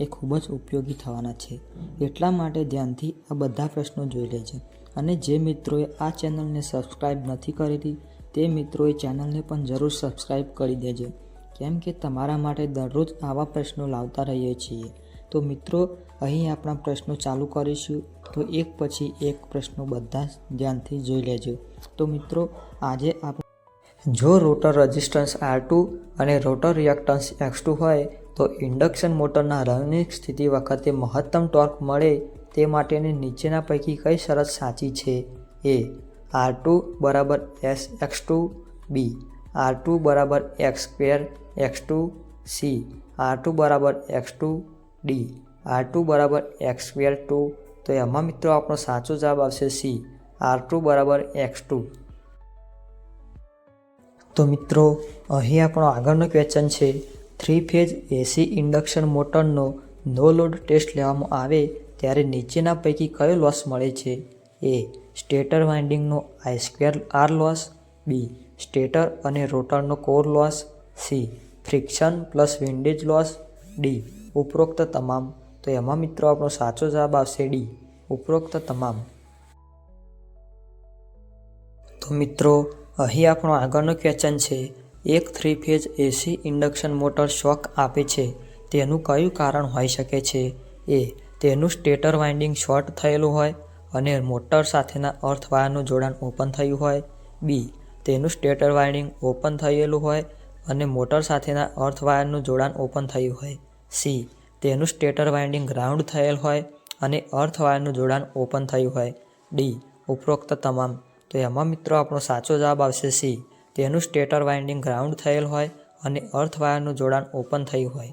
એ ખૂબ જ ઉપયોગી થવાના છે. એટલા માટે ધ્યાનથી આ બધા પ્રશ્નો જોઈ લેજો. અને જે મિત્રોએ આ ચેનલને સબસ્ક્રાઈબ નથી કરેલી, તે મિત્રોએ ચેનલને પણ જરૂર સબસ્ક્રાઈબ કરી દેજો. કેમ કે તમારા માટે દરરોજ આવા પ્રશ્નો લાવતા રહીએ છીએ. તો મિત્રો, અહીં આપણા પ્રશ્નો ચાલુ કરીશું. તો એક પછી એક પ્રશ્નો બધા ધ્યાનથી જોઈ લેજો. તો મિત્રો, આજે આપણે જો રોટર રેઝિસ્ટન્સ આર ટુ અને રોટર રિએક્ટન્સ એક્સ ટુ હોય તો ઇન્ડક્શન મોટરના રનિંગ સ્થિતિ વખતે મહત્તમ ટોર્ક મળે તે માટેની નીચેના પૈકી કઈ શરત સાચી છે? એ. આર ટુ બરાબર S X two B R two બરાબર X square X two C R two બરાબર X two D R two બરાબર એક્સ સ્ક્વેર ટુ તો એમાં મિત્રો આપણો સાચો જવાબ આવશે સી આર ટુ બરાબર એક્સ ટુ તો મિત્રો, અહીં આપણો આગળનો ક્વેશ્ચન છે. થ્રી ફેઝ એસી ઇન્ડક્શન મોટરનો નો લોડ ટેસ્ટ લેવામાં આવે ત્યારે નીચેના પૈકી કયો લોસ મળે છે? એ, stator વાઇન્ડિંગનો I square R loss, B, stator અને રોટરનો core loss, C, friction plus windage loss, D, ઉપરોક્ત તમામ. તો એમાં મિત્રો આપણો સાચો જવાબ આવશે ડી, ઉપરોક્ત તમામ. તો મિત્રો, અહીં આપણો આગળનો ક્વેશ્ચન છે એક three phase AC induction motor shock આપે છે. તેનું કયું કારણ હોઈ શકે છે? એ, તેનું સ્ટેટર વાઇન્ડિંગ શોર્ટ થયેલું હોય અને મોટર સાથેના અર્થ વાયરનું જોડાણ ઓપન થયું હોય. બી, તેનું સ્ટેટર વાઇન્ડિંગ ઓપન થયેલું હોય અને મોટર સાથેના અર્થ વાયરનું જોડાણ ઓપન થયું હોય. સી, તેનું સ્ટેટર વાઇન્ડિંગ ગ્રાઉન્ડ થયેલ હોય અને અર્થ વાયરનું જોડાણ ઓપન થયું હોય. ડી, ઉપરોક્ત તમામ. તો એમાં મિત્રો આપણો સાચો જવાબ આવશે સી. તેનું સ્ટેટર વાઇન્ડિંગ ગ્રાઉન્ડ થયેલ હોય અને અર્થ વાયરનું જોડાણ ઓપન થયું હોય.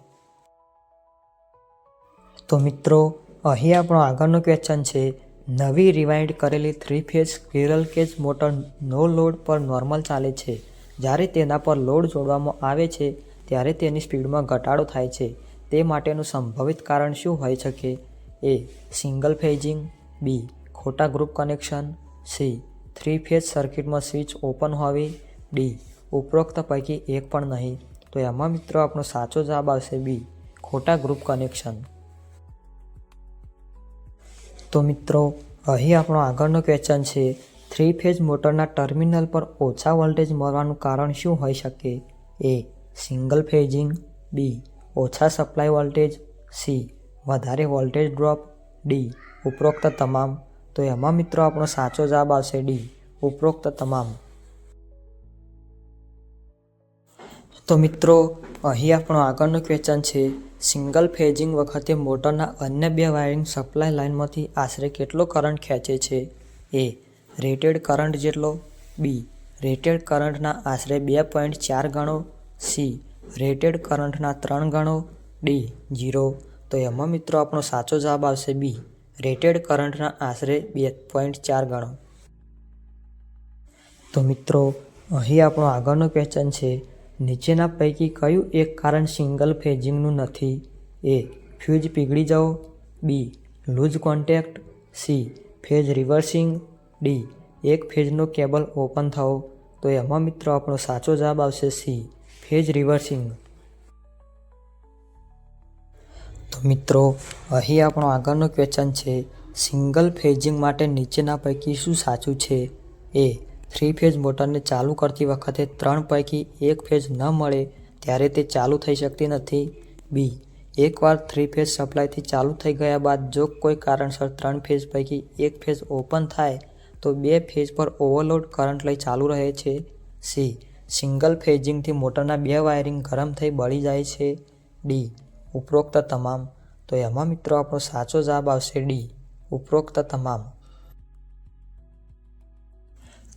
તો મિત્રો, અહીં આપણો આગળનો ક્વેશ્ચન છે, નવી રિવાઇન્ડ કરેલી three phase squirrel cage motor no load પર નોર્મલ ચાલે છે. જ્યારે તેના પર લોડ જોડવામાં આવે છે, ત્યારે તેની સ્પીડમાં ઘટાડો થાય છે. તે માટેનું સંભવિત કારણ શું હોઈ શકે? એ સિંગલ ફેઝિંગ બી, ખોટા group connection C three phase સર્કિટમાં સ્વિચ ઓપન હોવી. ડી. ઉપરોક્ત પૈકી એક પણ નહીં. તો એમાં મિત્રો આપણો સાચો જવાબ આવશે બી. ખોટા ગ્રુપ કનેક્શન તો મિત્રો, અહીં આપણો આગળનો ક્વેશ્ચન છે થ્રી ફેઝ મોટરના ટર્મિનલ પર ઓછા વોલ્ટેજ મળવાનું કારણ શું હોઈ શકે? એ સિંગલ ફેઝિંગ બી ઓછા સપ્લાય વોલ્ટેજ સી વધારે વોલ્ટેજ ડ્રોપ ડી ઉપરોક્ત તમામ. તો એમાં મિત્રો આપણો સાચો જવાબ આવશે ડી. ઉપરોક્ત તમામ. તો મિત્રો, અહીં આપણો આગળનો ક્વેશ્ચન છે સિંગલ ફેઝિંગ વખતે મોટરના અન્ય બે વાયરિંગ સપ્લાય લાઇનમાંથી આશરે કેટલો કરંટ ખેંચે છે? એ રેટેડ કરંટ જેટલો. બી રેટેડ કરંટના આશરે બે પોઈન્ટ ચાર ગણો. સી રેટેડ કરંટના ત્રણ ગણો. ડી જીરો તો એમાં મિત્રો આપણો સાચો જવાબ આવશે બી રેટેડ કરંટના આશરે બે પોઈન્ટ ચાર ગણો. તો મિત્રો, અહીં આપણો આગળનો ક્વેશ્ચન છે નીચેના પૈકી કયું એક કારણ સિંગલ ફેઝિંગનું નથી? એ, ફ્યુઝ પીગળી જવો B, loose contact. C, phase reversing. D, એક ફેઝનો કેબલ ઓપન થવો તો એમાં મિત્રો આપણો સાચો જવાબ આવશે સી, ફેઝ રિવર્સિંગ. તો મિત્રો, અહીં આપણો આગળનો ક્વેશ્ચન છે, સિંગલ ફેઝિંગ માટે નીચેના પૈકી શું સાચું છે? એ થ્રી ફેઝ મોટરને ચાલુ કરતી વખતે ત્રણ પૈકી એક ફેઝ ન મળે ત્યારે તે ચાલુ થઈ શકતી નથી. બી. એકવાર થ્રી ફેઝ સપ્લાયથી ચાલુ થઈ ગયા બાદ જો કોઈ કારણસર ત્રણ ફેઝ પૈકી એક ફેઝ ઓપન થાય, તો બે ફેઝ પર ઓવરલોડ કરંટ લઈ ચાલુ રહે છે. સી. સિંગલ ફેઝિંગથી મોટરના બે વાયરિંગ ગરમ થઈ બળી જાય છે. ડી. ઉપરોક્ત તમામ. તો એમાં મિત્રો આપણો સાચો જવાબ આવશે ડી. ઉપરોક્ત તમામ.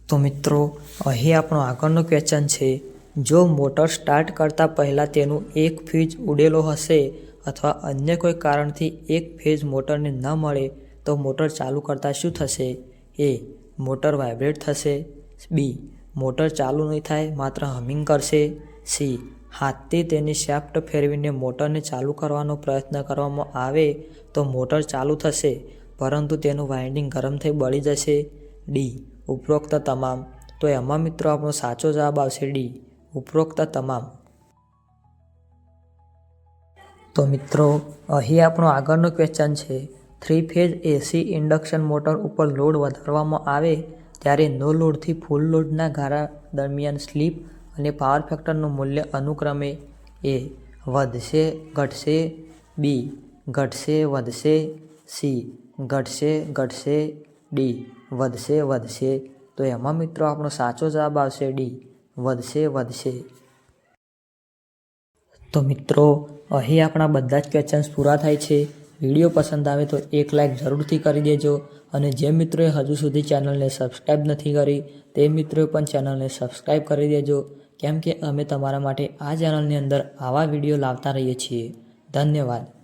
તો મિત્રો, અહીં આપણો આગળનો ક્વેશ્ચન છે, જો મોટર સ્ટાર્ટ કરતાં પહેલાં તેનું એક ફ્યુઝ ઉડેલો હશે અથવા અન્ય કોઈ કારણથી એક ફેઝ મોટરને ન મળે, તો મોટર ચાલુ કરતાં શું થશે? એ મોટર વાઇબ્રેટ થશે. બી મોટર ચાલુ નહીં થાય, માત્ર હમિંગ કરશે. સી, હાથથી તેની શાફ્ટ ફેરવીને મોટરને ચાલુ કરવાનો પ્રયત્ન કરવામાં આવે, તો મોટર ચાલુ થશે, પરંતુ તેનું વાઇન્ડિંગ ગરમ થઈ બળી જશે. ડી ઉપરોક્ત તમામ. તો એમાં મિત્રો આપણો સાચો જવાબ આવશે ડી. ઉપરોક્ત તમામ. તો મિત્રો, અહીં આપણો આગળનો ક્વેશ્ચન છે. Three phase AC induction motor ઉપર લોડ વધારવામાં આવે ત્યારે નો લોડથી ફૂલ લોડના ગાળા દરમિયાન સ્લીપ અને પાવર ફેક્ટરનું મૂલ્ય અનુક્રમે એ વધશે, ઘટશે બી ઘટશે, વધશે સી ઘટશે ઘટશે ડી વધશે વધશે. તો એમાં મિત્રો આપણો સાચો જવાબ આવશે ડી, વધશે વધશે. તો મિત્રો, અહીં આપણા બધા જ ક્વેશ્ચન્સ પૂરા થાય છે. વીડિયો પસંદ આવે તો એક લાઇક જરૂરથી કરી દેજો. અને જે મિત્રોએ હજુ સુધી ચેનલને સબસ્ક્રાઈબ નથી કરી, તે મિત્રોએ પણ ચેનલને સબસ્ક્રાઈબ કરી દેજો. કેમ કે અમે તમારા માટે આ ચેનલની અંદર આવા વીડિયો લાવતા રહીએ છીએ. ધન્યવાદ.